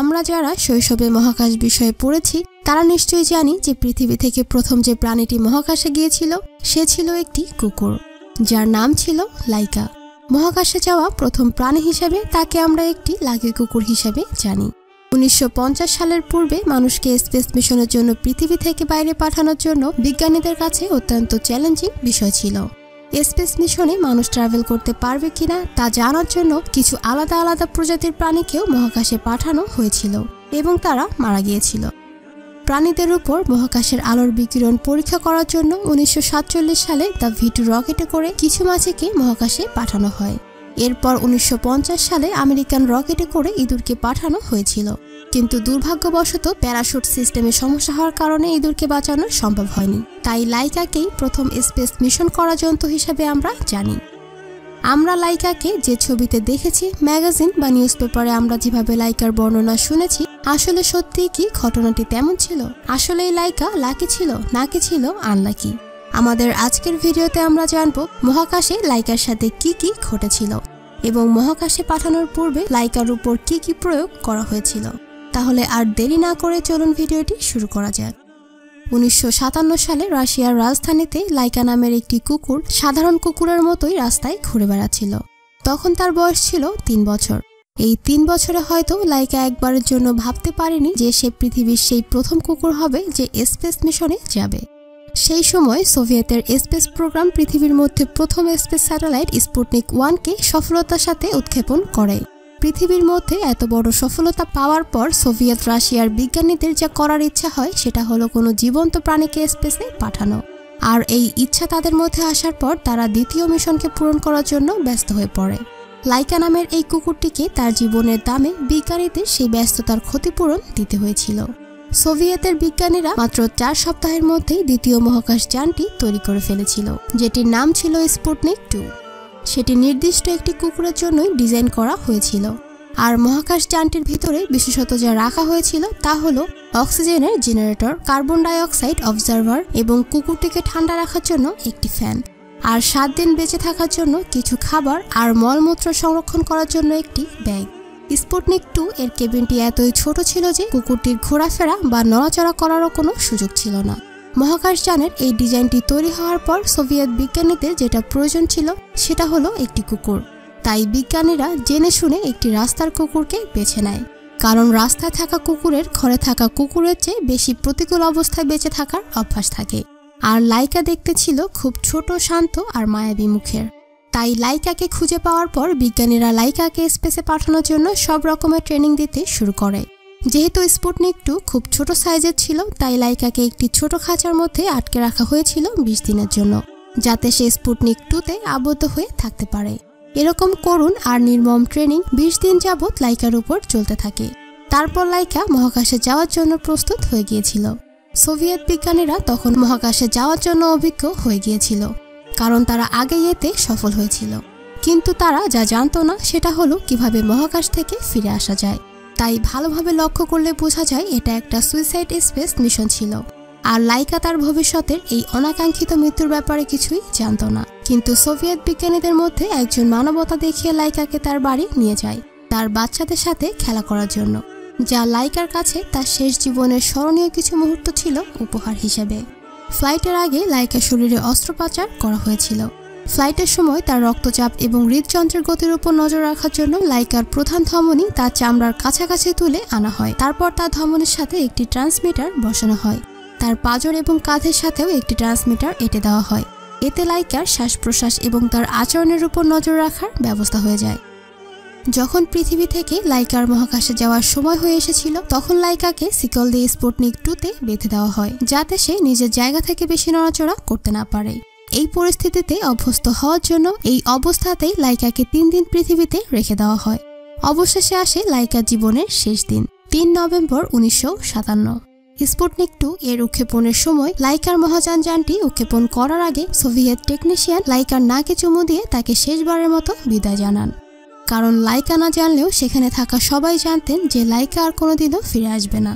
আমরা যারা শৈশবে মহাকাশ বিষয়ে পড়েছি, তারা নিশ্চয়ই জানি যে পৃথিবী থেকে প্রথম যে প্রাণীটি মহাকাশে গিয়েছিল, সে ছিল একটি কুকুর, যার নাম ছিল লাইকা। মহাকাশে যাওয়া প্রথম প্রাণী হিসেবে তাকে আমরা একটি লাগি কুকুর হিসেবে জানি। উনিশশো পঞ্চাশ সালের পূর্বে মানুষকে স্পেস মিশনের জন্য পৃথিবী থেকে বাইরে পাঠানোর জন্য বিজ্ঞানীদের কাছে অত্যন্ত চ্যালেঞ্জিং বিষয় ছিল। স্পেস মিশনে মানুষ ট্রাভেল করতে পারবে কিনা তা জানার জন্য কিছু আলাদা আলাদা প্রজাতির প্রাণীকেও মহাকাশে পাঠানো হয়েছিল এবং তারা মারা গিয়েছিল। প্রাণীদের উপর মহাকাশের আলোর বিকিরণ পরীক্ষা করার জন্য উনিশশো সাতচল্লিশ সালে দ্য ভিটু রকেটে করে কিছু মাছিকে মহাকাশে পাঠানো হয়। এরপর উনিশশো পঞ্চাশ সালে আমেরিকান রকেটে করে ইঁদুরকে পাঠানো হয়েছিল। কিন্তু দুর্ভাগ্যবশত প্যারাশুট সিস্টেমে সমস্যা হওয়ার কারণে ইঁদুরকে বাঁচানো সম্ভব হয়নি। তাই লাইকাকেই প্রথম স্পেস মিশন করা যন্ত্র হিসেবে আমরা জানি। আমরা লাইকাকে যে ছবিতে দেখেছি, ম্যাগাজিন বা নিউজ পেপারে আমরা যেভাবে লাইকার বর্ণনা শুনেছি, আসলে সত্যি কি ঘটনাটি তেমন ছিল? আসলে লাইকা লাকি ছিল, নাকি ছিল আনলাকি? আমাদের আজকের ভিডিওতে আমরা জানব মহাকাশে লাইকার সাথে কি কি ঘটেছিল এবং মহাকাশে পাঠানোর পূর্বে লাইকার উপর কি কি প্রয়োগ করা হয়েছিল। তাহলে আর দেরি না করে চলুন ভিডিওটি শুরু করা যাক। উনিশশো সাতান্ন সালে রাশিয়ার রাজধানীতে লাইকা নামের একটি কুকুর সাধারণ কুকুরের মতোই রাস্তায় ঘুরে বেড়াচ্ছিল। তখন তার বয়স ছিল তিন বছর। এই তিন বছরে হয়তো লাইকা একবারের জন্য ভাবতে পারেনি যে সে পৃথিবীর সেই প্রথম কুকুর হবে যে স্পেস মিশনে যাবে। সেই সময় সোভিয়েতের স্পেস প্রোগ্রাম পৃথিবীর মধ্যে প্রথম স্পেস স্যাটেলাইট স্পুটনিক ওয়ানকে সফলতার সাথে উৎক্ষেপণ করে। পৃথিবীর মধ্যে এত বড় সফলতা পাওয়ার পর সোভিয়েত রাশিয়ার বিজ্ঞানীদের যা করার ইচ্ছা হয়, সেটা হলো কোনো জীবন্ত প্রাণীকে স্পেসে পাঠানো। আর এই ইচ্ছা তাদের মধ্যে আসার পর তারা দ্বিতীয় মিশনকে পূরণ করার জন্য ব্যস্ত হয়ে পড়ে। লাইকা নামের এই কুকুরটিকে তার জীবনের দামে বিজ্ঞানীদের সেই ব্যস্ততার ক্ষতিপূরণ দিতে হয়েছিল। সোভিয়েতের বিজ্ঞানীরা মাত্র চার সপ্তাহের মধ্যেই দ্বিতীয় মহাকাশ যানটি তৈরি করে ফেলেছিল, যেটির নাম ছিল স্পুটনিক টু। সেটি নির্দিষ্ট একটি কুকুরের জন্যই ডিজাইন করা হয়েছিল। আর মহাকাশ যানটির ভিতরে বিশেষত যা রাখা হয়েছিল তা হলো অক্সিজেনের জেনারেটর, কার্বন ডাইঅক্সাইড অবজারভার এবং কুকুরটিকে ঠান্ডা রাখার জন্য একটি ফ্যান। আর সাত দিন বেঁচে থাকার জন্য কিছু খাবার আর মলমূত্র সংরক্ষণ করার জন্য একটি ব্যাগ। স্পুটনিক টু এর কেবিনটি এতই ছোট ছিল যে কুকুরটির ঘোরাফেরা বা নড়াচড়া করারও কোনো সুযোগ ছিল না। মহাকাশযানের এই ডিজাইনটি তৈরি হওয়ার পর সোভিয়েত বিজ্ঞানীদের যেটা প্রয়োজন ছিল, সেটা হলো একটি কুকুর। তাই বিজ্ঞানীরা জেনে শুনে একটি রাস্তার কুকুরকে বেছে নেয়। কারণ রাস্তায় থাকা কুকুরের ঘরে থাকা কুকুরের চেয়ে বেশি প্রতিকূল অবস্থায় বেঁচে থাকার অভ্যাস থাকে। আর লাইকা দেখতে ছিল খুব ছোট, শান্ত আর মায়াবী মুখের। তাই লাইকাকে খুঁজে পাওয়ার পর বিজ্ঞানীরা লাইকাকে স্পেসে পাঠানোর জন্য সব রকমের ট্রেনিং দিতে শুরু করে। যেহেতু স্পুটনিক টু খুব ছোট সাইজের ছিল, তাই লাইকাকে একটি ছোট খাঁচার মধ্যে আটকে রাখা হয়েছিল বিশ দিনের জন্য, যাতে সে স্পুটনিক টুতে আবদ্ধ হয়ে থাকতে পারে। এরকম করুন আর নির্মম ট্রেনিং বিশ দিন যাবৎ লাইকার উপর চলতে থাকে। তারপর লাইকা মহাকাশে যাওয়ার জন্য প্রস্তুত হয়ে গিয়েছিল। সোভিয়েত বিজ্ঞানীরা তখন মহাকাশে যাওয়ার জন্য অভিজ্ঞ হয়ে গিয়েছিল। কারণ তারা আগে এতে সফল হয়েছিল। কিন্তু তারা যা জানতো না, সেটা হলো কীভাবে মহাকাশ থেকে ফিরে আসা যায়। তাই ভালোভাবে লক্ষ্য করলে বোঝা যায় এটা একটা সুইসাইড স্পেস মিশন ছিল। আর লাইকা তার ভবিষ্যতের এই অনাকাঙ্ক্ষিত মৃত্যুর ব্যাপারে কিছুই জানত না। কিন্তু সোভিয়েত বিজ্ঞানীদের মধ্যে একজন মানবতা দেখিয়ে লাইকাকে তার বাড়ি নিয়ে যায়, তার বাচ্চাদের সাথে খেলা করার জন্য। যা লাইকার কাছে তার শেষ জীবনের স্মরণীয় কিছু মুহূর্ত ছিল উপহার হিসেবে। ফ্লাইটের আগে লাইকার শরীরে অস্ত্রোপচার করা হয়েছিল। ফ্লাইটের সময় তার রক্তচাপ এবং হৃদযন্ত্রের গতির উপর নজর রাখার জন্য লাইকার প্রধান ধমনী তার চামড়ার কাছাকাছি তুলে আনা হয়। তারপর তার ধমনির সাথে একটি ট্রান্সমিটার বসানো হয়। তার পাজর এবং কাঁধের সাথেও একটি ট্রান্সমিটার এঁটে দেওয়া হয়। এতে লাইকার শ্বাস প্রশ্বাস এবং তার আচরণের উপর নজর রাখার ব্যবস্থা হয়ে যায়। যখন পৃথিবী থেকে লাইকার মহাকাশে যাওয়ার সময় হয়ে এসেছিল, তখন লাইকাকে সিকল দিয়ে স্পুটনিক টুতে বেঁধে দেওয়া হয়, যাতে সে নিজের জায়গা থেকে বেশি নড়াচড়া করতে না পারে। এই পরিস্থিতিতে অভ্যস্ত হওয়ার জন্য এই অবস্থাতেই লাইকাকে তিন দিন পৃথিবীতে রেখে দেওয়া হয়। অবশেষে আসে লাইকার জীবনের শেষ দিন, তিন নভেম্বর উনিশশো সাতান্ন। স্পুটনিক টু এর উৎক্ষেপণের সময় লাইকার মহাযান যানটি উৎক্ষেপণ করার আগে সোভিয়েত টেকনিশিয়ান লাইকার নাকে চুমু দিয়ে তাকে শেষবারের মতো বিদায় জানান। কারণ লাইকা না জানলেও সেখানে থাকা সবাই জানতেন যে লাইকা আর কোনোদিনও ফিরে আসবে না।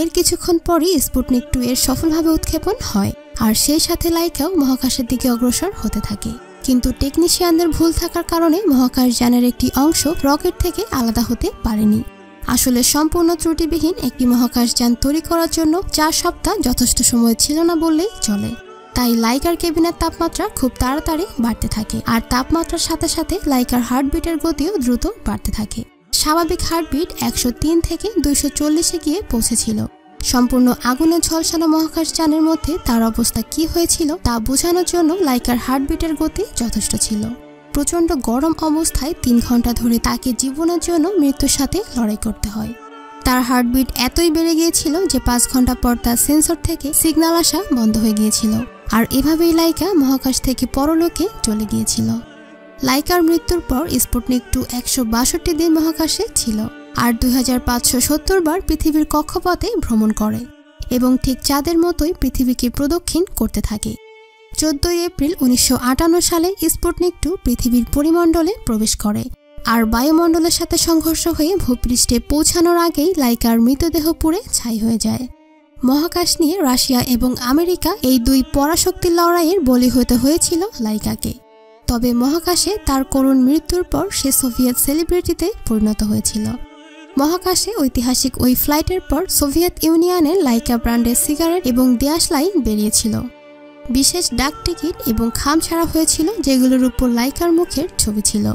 এর কিছুক্ষণ পরই স্পুটনিক টু এর সফলভাবে উৎক্ষেপণ হয়, আর সেই সাথে লাইকাও মহাকাশের দিকে অগ্রসর হতে থাকে। কিন্তু টেকনিশিয়ানদের ভুল থাকার কারণে মহাকাশ যানের একটি অংশ রকেট থেকে আলাদা হতে পারেনি। আসলে সম্পূর্ণ ত্রুটিবিহীন একটি মহাকাশযান তৈরি করার জন্য চার সপ্তাহ যথেষ্ট সময় ছিল না বললেই চলে। তাই লাইকার কেবিনের তাপমাত্রা খুব তাড়াতাড়ি বাড়তে থাকে আর তাপমাত্রার সাথে সাথে লাইকার হার্টবিটের গতিও দ্রুত বাড়তে থাকে। স্বাভাবিক হার্টবিট একশো তিন থেকে দুইশো চল্লিশে গিয়ে পৌঁছেছিল। সম্পূর্ণ আগুনে ঝলসানো মহাকাশযানের মধ্যে তার অবস্থা কি হয়েছিল তা বোঝানোর জন্য লাইকার হার্টবিটের গতি যথেষ্ট ছিল। প্রচণ্ড গরম অবস্থায় তিন ঘণ্টা ধরে তাকে জীবনের জন্য মৃত্যুর সাথে লড়াই করতে হয়। তার হার্টবিট এতই বেড়ে গিয়েছিল যে পাঁচ ঘণ্টা পর তার সেন্সর থেকে সিগন্যাল আসা বন্ধ হয়ে গিয়েছিল। আর এভাবেই লাইকা মহাকাশ থেকে পরলোকে চলে গিয়েছিল। লাইকার মৃত্যুর পর স্পুটনিক টু একশো বাষট্টি দিন মহাকাশে ছিল আর দুই হাজার পাঁচশো সত্তর বার পৃথিবীর কক্ষপথে ভ্রমণ করে এবং ঠিক চাঁদের মতোই পৃথিবীকে প্রদক্ষিণ করতে থাকে। চোদ্দই এপ্রিল উনিশশো আটান্ন সালে স্পুটনিক টু পৃথিবীর পরিমণ্ডলে প্রবেশ করে আর বায়ুমণ্ডলের সাথে সংঘর্ষ হয়ে ভূপৃষ্ঠে পৌঁছানোর আগেই লাইকার মৃতদেহ পুড়ে ছাই হয়ে যায়। মহাকাশ নিয়ে রাশিয়া এবং আমেরিকা এই দুই পরাশক্তির লড়াইয়ের বলি হতে হয়েছিল লাইকাকে। তবে মহাকাশে তার করুণ মৃত্যুর পর সে সোভিয়েত সেলিব্রিটিতে পরিণত হয়েছিল। মহাকাশে ঐতিহাসিক ওই ফ্লাইটের পর সোভিয়েত ইউনিয়নের লাইকা ব্র্যান্ডের সিগারেট এবং লাইন বেরিয়েছিল। বিশেষ ডাক টিকিট এবং খাম ছাড়া হয়েছিল যেগুলোর উপর লাইকার মুখের ছবি ছিল।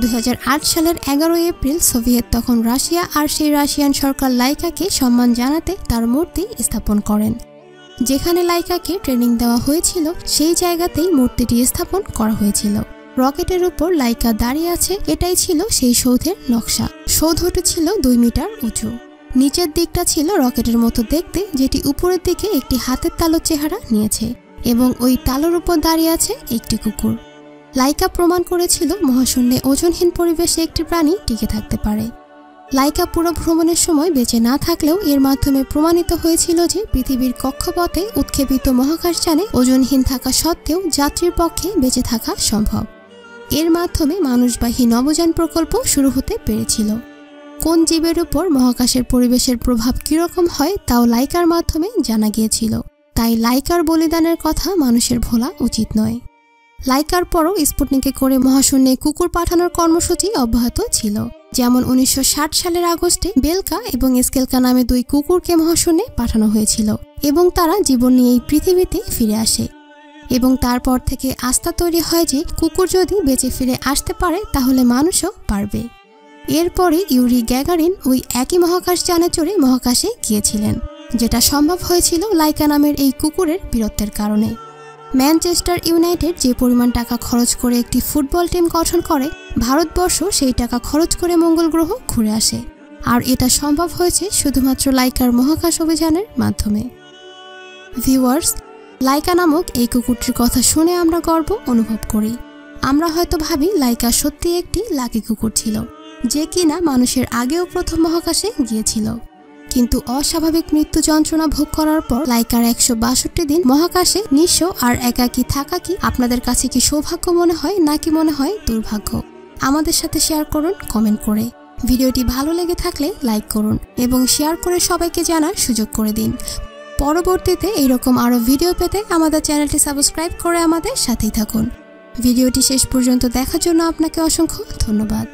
দু হাজার আট সালের এগারো এপ্রিল সোভিয়েত তখন রাশিয়া আর সেই রাশিয়ান সরকার লাইকাকে সম্মান জানাতে তার মূর্তি স্থাপন করেন। যেখানে লাইকাকে ট্রেনিং দেওয়া হয়েছিল, সেই জায়গাতেই মূর্তিটি স্থাপন করা হয়েছিল। রকেটের উপর লাইকা দাঁড়িয়ে আছে, এটাই ছিল সেই সৌধের নকশা। সৌধটি ছিল দুই মিটার উঁচু। নিচের দিকটা ছিল রকেটের মতো দেখতে, যেটি উপরের দিকে একটি হাতের তালোর চেহারা নিয়েছে, এবং ওই তালোর উপর দাঁড়িয়ে আছে একটি কুকুর। লাইকা প্রমাণ করেছিল মহাশূন্যে ওজনহীন পরিবেশে একটি প্রাণী টিকে থাকতে পারে। লাইকা পুরো ভ্রমণের সময় বেঁচে না থাকলেও এর মাধ্যমে প্রমাণিত হয়েছিল যে পৃথিবীর কক্ষপথে উৎক্ষেপিত মহাকাশযানে ওজনহীন থাকা সত্ত্বেও যাত্রীর পক্ষে বেঁচে থাকা সম্ভব। এর মাধ্যমে মানুষবাহী নবযান প্রকল্প শুরু হতে পেরেছিল। কোন জীবের উপর মহাকাশের পরিবেশের প্রভাব কীরকম হয় তাও লাইকার মাধ্যমে জানা গিয়েছিল। তাই লাইকার বলিদানের কথা মানুষের ভোলা উচিত নয়। লাইকার পরও স্পুটনিকে করে মহাশূন্যে কুকুর পাঠানোর কর্মসূচি অব্যাহত ছিল। যেমন উনিশশো ষাট সালের আগস্টে বেলকা এবং স্কেলকা নামে দুই কুকুরকে মহাশূন্যে পাঠানো হয়েছিল এবং তারা জীবন নিয়ে এই পৃথিবীতে ফিরে আসে। এবং তারপর থেকে আস্থা তৈরি হয় যে কুকুর যদি বেঁচে ফিরে আসতে পারে, তাহলে মানুষও পারবে। এরপরে ইউরি গ্যাগারিন ওই একই মহাকাশ যানে চড়ে মহাকাশে গিয়েছিলেন, যেটা সম্ভব হয়েছিল লাইকা নামের এই কুকুরের বীরত্বের কারণে। ম্যানচেস্টার ইউনাইটেড যে পরিমাণ টাকা খরচ করে একটি ফুটবল টিম গঠন করে, ভারতবর্ষ সেই টাকা খরচ করে মঙ্গল গ্রহ ঘুরে আসে। আর এটা সম্ভব হয়েছে শুধুমাত্র লাইকার মহাকাশ অভিযানের মাধ্যমে। ভিউয়ার্স, লাইকা নামক এই কুকুরটির কথা শুনে আমরা গর্ব অনুভব করি। আমরা হয়তো ভাবি লাইকা সত্যি একটি লাকি কুকুর ছিল, যে কিনা মানুষের আগেও প্রথম মহাকাশে গিয়েছিল। কিন্তু অস্বাভাবিক মৃত্যু যন্ত্রণা ভোগ করার পর লাইকার একশো বাষট্টি দিন মহাকাশে নিঃস্ব আর একাকি থাকা কি আপনাদের কাছে কি সৌভাগ্য মনে হয় নাকি মনে হয় দুর্ভাগ্য? আমাদের সাথে শেয়ার করুন, কমেন্ট করে। ভিডিওটি ভালো লেগে থাকলে লাইক করুন এবং শেয়ার করে সবাইকে জানার সুযোগ করে দিন। পরবর্তীতে এইরকম আরও ভিডিও পেতে আমাদের চ্যানেলটি সাবস্ক্রাইব করে আমাদের সাথেই থাকুন। ভিডিওটি শেষ পর্যন্ত দেখার জন্য আপনাকে অসংখ্য ধন্যবাদ।